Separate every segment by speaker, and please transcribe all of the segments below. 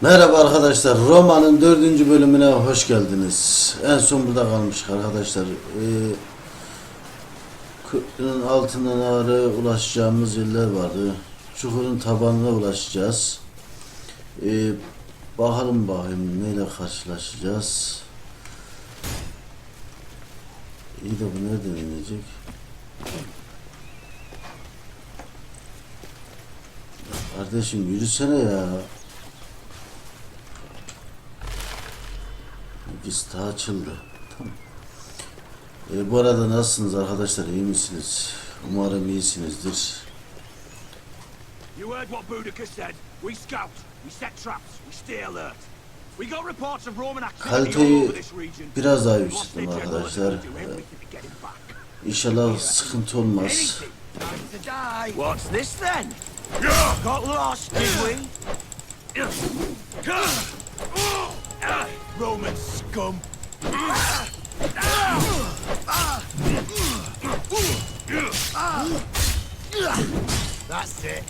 Speaker 1: Merhaba arkadaşlar. Roma'nın dördüncü bölümüne hoş geldiniz. En son burada kalmıştık arkadaşlar. Ee, altından ağrı ulaşacağımız yerler vardı. Çukurun tabanına ulaşacağız. Ee, bakalım bakayım neyle karşılaşacağız. İyi de bu nereden inecek? Kardeşim yürüsene ya. Pista açıldı. Tamam. E, bu arada nasılsınız arkadaşlar? İyi misiniz? Umarım iyisinizdir.
Speaker 2: You heard what Boudica said. We scout, we set traps, we stay alert. We got reports of Roman activity all
Speaker 1: Kaliteyi biraz daha yükselttim arkadaşlar. İnşallah sıkıntı olmaz.
Speaker 2: What's this then? Got lost, did we? Roman scum. That's it.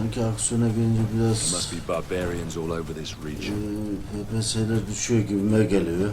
Speaker 1: Sanki aksiyona gelince biraz
Speaker 3: Must be barbarians all over this
Speaker 1: e,
Speaker 3: region.
Speaker 1: PPS'ler düşüyor gibime geliyor.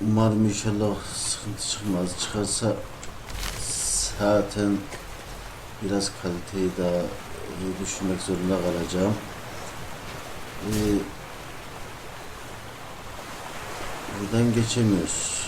Speaker 1: Umarım inşallah sıkıntı çıkmaz. Çıkarsa zaten biraz kaliteyi daha e, düşünmek zorunda kalacağım. E, buradan geçemiyoruz.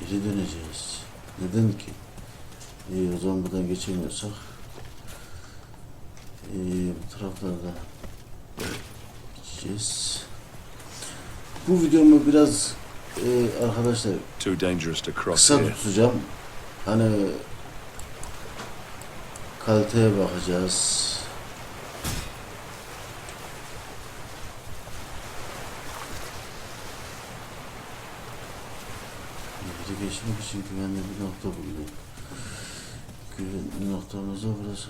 Speaker 1: Geri döneceğiz. Neden ki? İyi o zaman buradan geçemiyorsak iyi, bu taraflarda gideceğiz. Bu videomu biraz e, arkadaşlar
Speaker 3: Too dangerous to cross
Speaker 1: kısa
Speaker 3: here.
Speaker 1: tutacağım. Hani kaliteye bakacağız. Geçmek için güvenli bir nokta buldum. Güvenli noktamız da burası.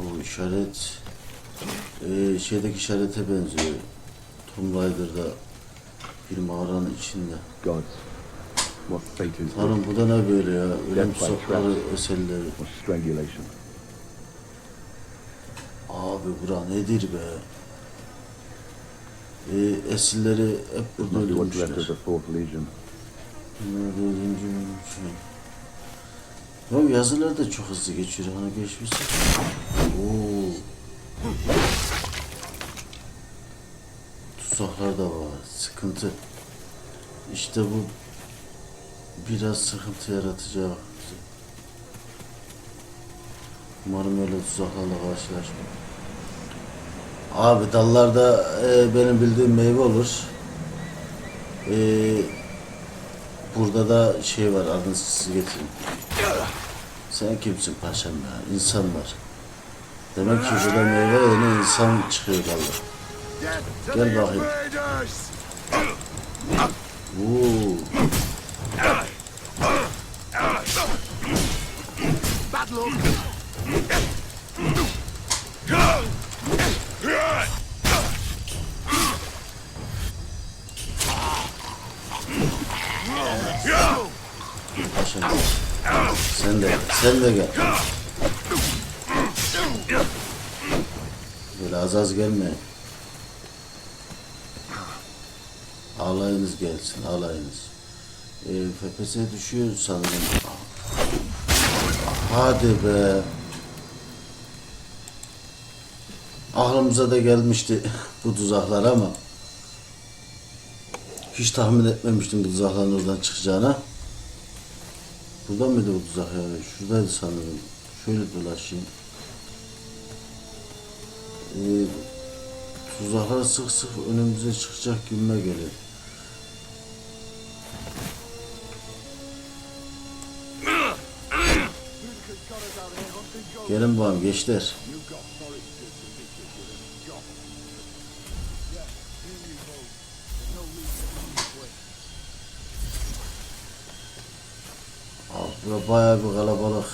Speaker 1: O işaret e, şeydeki işarete benziyor. Tomb Raider'da bir mağaranın içinde.
Speaker 4: This?
Speaker 1: Tanrım bu da ne böyle ya? Ölüm sokları eserleri. Abi bura nedir be? Ee, esirleri hep burada öldürmüşler. Bunlar dördüncü şey. Ya yazılar da çok hızlı geçiyor. Hani geçmişse. Oo. Tuzaklar da var. Sıkıntı. İşte bu biraz sıkıntı yaratacak. Umarım öyle tuzaklarla karşılaşmam. Abi dallarda e, benim bildiğim meyve olur. E, burada da şey var adını siz getirin. Sen kimsin paşam ya? İnsan var. Demek ki burada meyve yerine insan çıkıyor dallar. Gel bakayım. Oo.
Speaker 2: Bad luck.
Speaker 1: Paşam. Sen de. Sen de gel. Böyle az az gelme. Alayınız gelsin, alayınız. Ee, FPS düşüyor sanırım. Hadi be. Aklımıza da gelmişti bu tuzaklar ama hiç tahmin etmemiştim bu tuzakların oradan çıkacağına. Buradan mıydı bu tuzak yani? Şuradaydı sanırım. Şöyle dolaşayım. Ee, tuzaklar sık sık önümüze çıkacak gibime geliyor. Gelin bakalım gençler. Bura bayağı bir kalabalık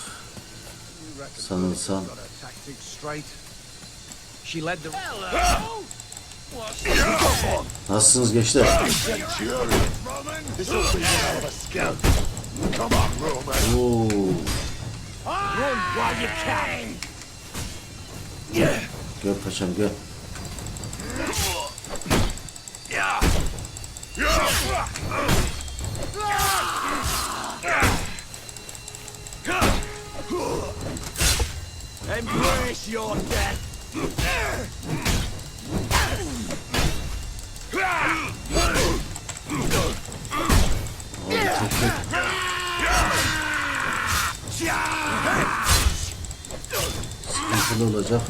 Speaker 1: sanırsam. Nasılsınız gençler? Oo, gel paşam gel.
Speaker 2: Your
Speaker 1: sıkıntılı olacak.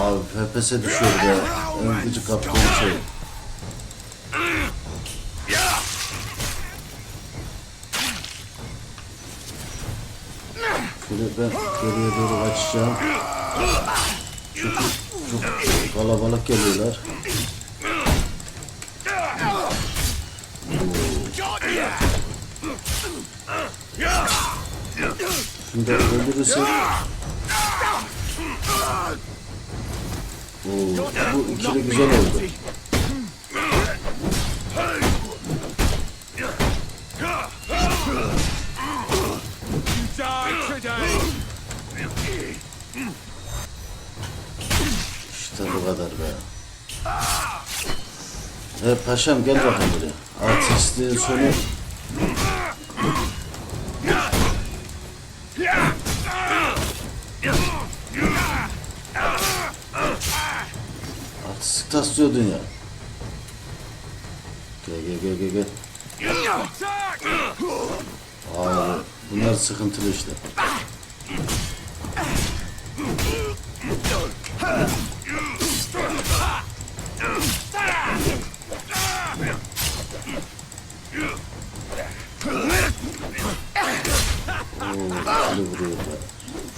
Speaker 1: Abi FPS'e düşüyor be. En gıcık kaptığım şey. Şöyle ben geriye doğru kaçacağım. Çünkü çok kalabalık geliyorlar. Şunu da öldürürsek. Oo, bu ikili güzel oldu. E paşam gel bakalım buraya. Artistliğin sonu artistlik taslıyordun ya. Gel gel gel gel gel. Abi bunlar sıkıntılı işte. İkili vuruyor.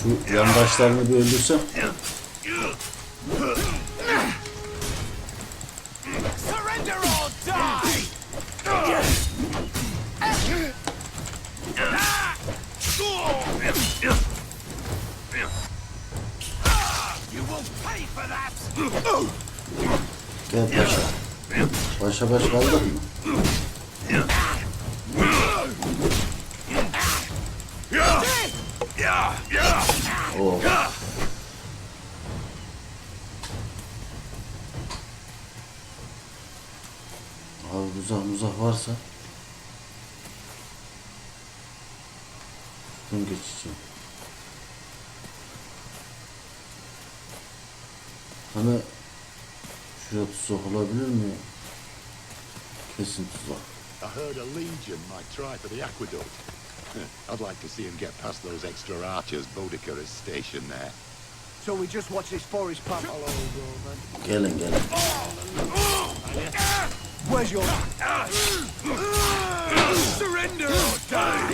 Speaker 1: Şu yandaşlarını bir öldürsem. Gel paşa. Başa baş kaldık mı? Abi uzak uzak varsa Şuradan geçeceğim. Hani şuraya tuzak olabilir mi? Kesin tuzak.
Speaker 5: I heard a legion might try for the aqueduct. I'd like to see him get past those extra archers Boudica is stationed there.
Speaker 2: So we just watch this forest path. Hello, Roman.
Speaker 1: Gelin gelin.
Speaker 2: Where's your... Surrender or die!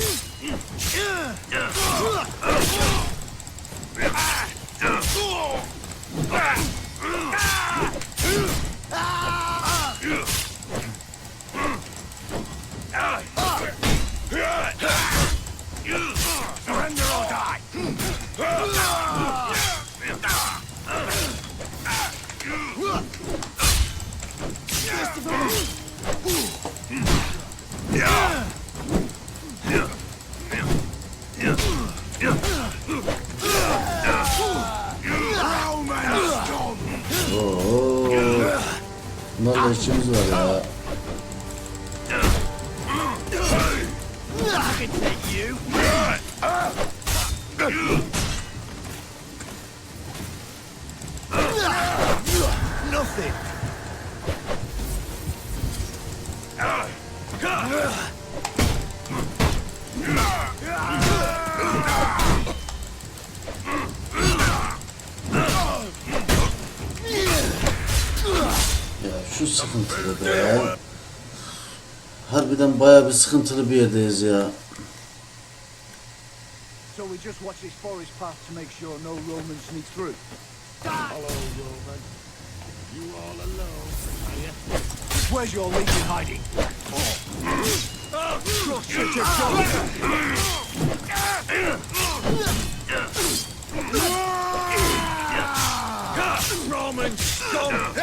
Speaker 2: Surrender or die!
Speaker 1: Oo. Ya şu sıkıntılı be ya. Harbiden bayağı bir sıkıntılı bir yerdeyiz ya.
Speaker 2: So we just watch this forest path to make sure no Romans sneak through.
Speaker 5: Hello, Roman. You all alone, are you?
Speaker 2: Where's your legion hiding? Oh. Romans, come!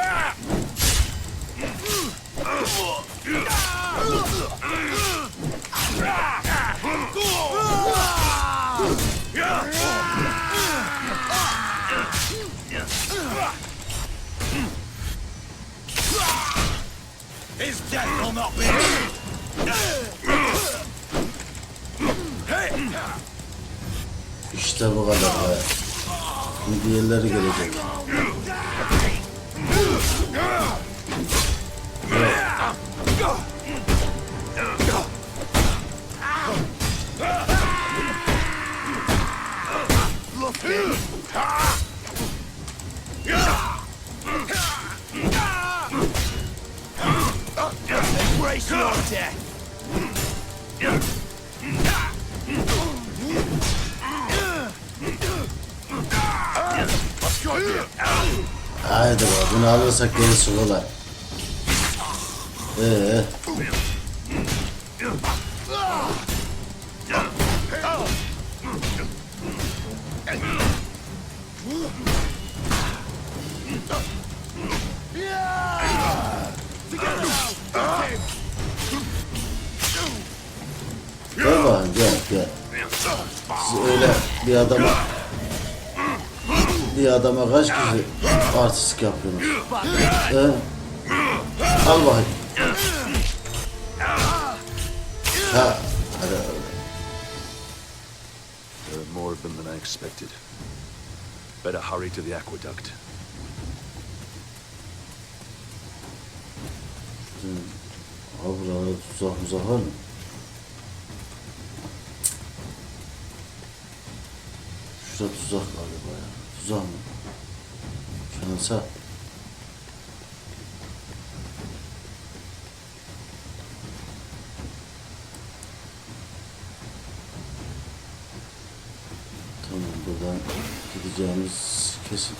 Speaker 2: His death will not be.
Speaker 1: İşte bu kadar be. Şimdi diğerleri gelecek.
Speaker 2: Embrace your death.
Speaker 1: Haydi be bunu alırsak gerisi kolay. Ee, bakayım gel gel. Siz öyle bir adama bir adama kaç kişi artistik yapıyorsunuz? Ee, al bakayım. Ha, hadi.
Speaker 3: There are more of them than I expected. Better hurry to the aqueduct.
Speaker 1: Abi burada tuzak muzak var mı? Şurada tuzak galiba Tuzak mı? Şansa. Tamam buradan gideceğimiz kesin.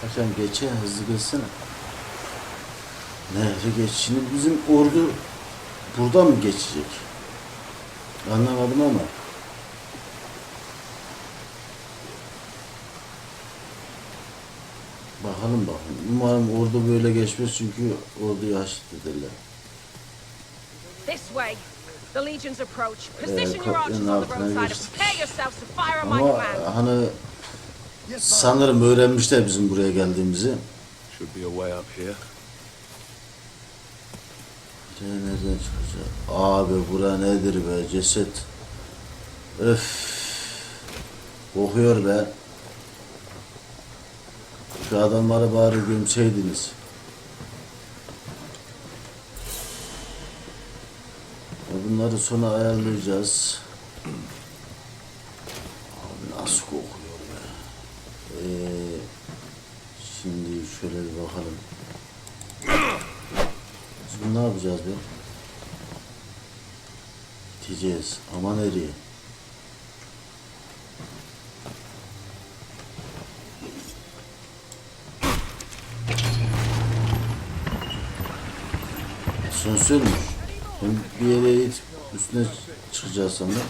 Speaker 1: Hakan geçe hızlı geçsene. Nehri geç. Şimdi bizim ordu buradan mı geçecek? Anlamadım ama. Bakalım bakalım. Umarım ordu böyle geçmez çünkü orduyu haşit ederler.
Speaker 6: This way. The legions approach.
Speaker 1: Ee,
Speaker 6: Position your archers on the roadside and prepare yourselves to fire on my
Speaker 1: Ama
Speaker 6: command.
Speaker 1: hani sanırım öğrenmişler bizim buraya geldiğimizi.
Speaker 3: Should be a way up here.
Speaker 1: Buraya nereden çıkacak? Abi bura nedir be ceset. Öf. Kokuyor be. Şu adamları bari gömseydiniz. Ya Bunları sonra ayarlayacağız. Abi nasıl kokuyor be. Ee, şimdi şöyle bir bakalım. Bunu ne yapacağız be? Gideceğiz. Ama nereye? Sensörmüş. Bir yere it, üstüne çıkacağız sanırım.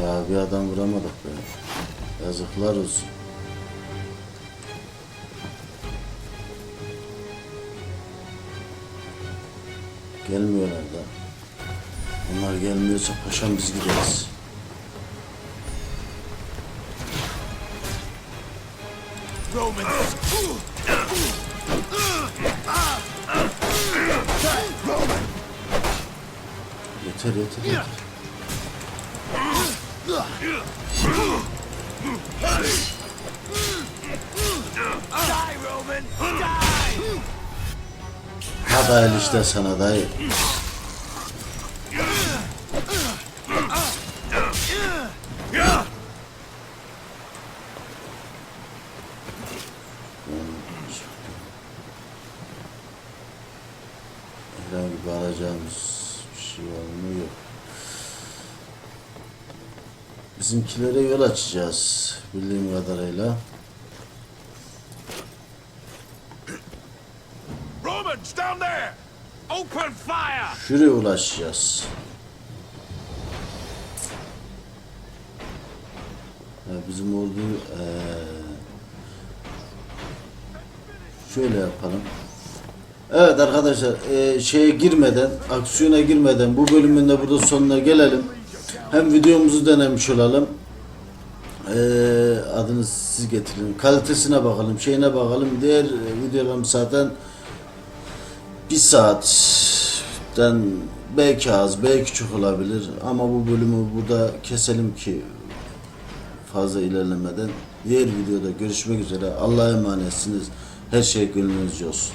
Speaker 1: Ya bir adam vuramadık be. Yazıklar olsun. Gelmiyorlar da. Onlar gelmiyorsa paşam biz gideriz.
Speaker 2: Romans!
Speaker 1: Yeter yeter yeter. Hadi el işte sana dayı. falan gibi alacağımız bir şey var mı yok. Bizimkilere yol açacağız bildiğim kadarıyla.
Speaker 2: Romans, down there! Open fire!
Speaker 1: Şuraya ulaşacağız. Ya bizim ordu eee, şöyle yapalım. Evet arkadaşlar eee, şeye girmeden, aksiyona girmeden bu bölümün de burada sonuna gelelim. Hem videomuzu denemiş olalım. Eee, adını siz getirin. Kalitesine bakalım, şeyine bakalım. Diğer e, videolarım zaten bir saatten belki az, belki çok olabilir. Ama bu bölümü burada keselim ki fazla ilerlemeden. Diğer videoda görüşmek üzere. Allah'a emanetsiniz. Her şey gönlünüzce olsun.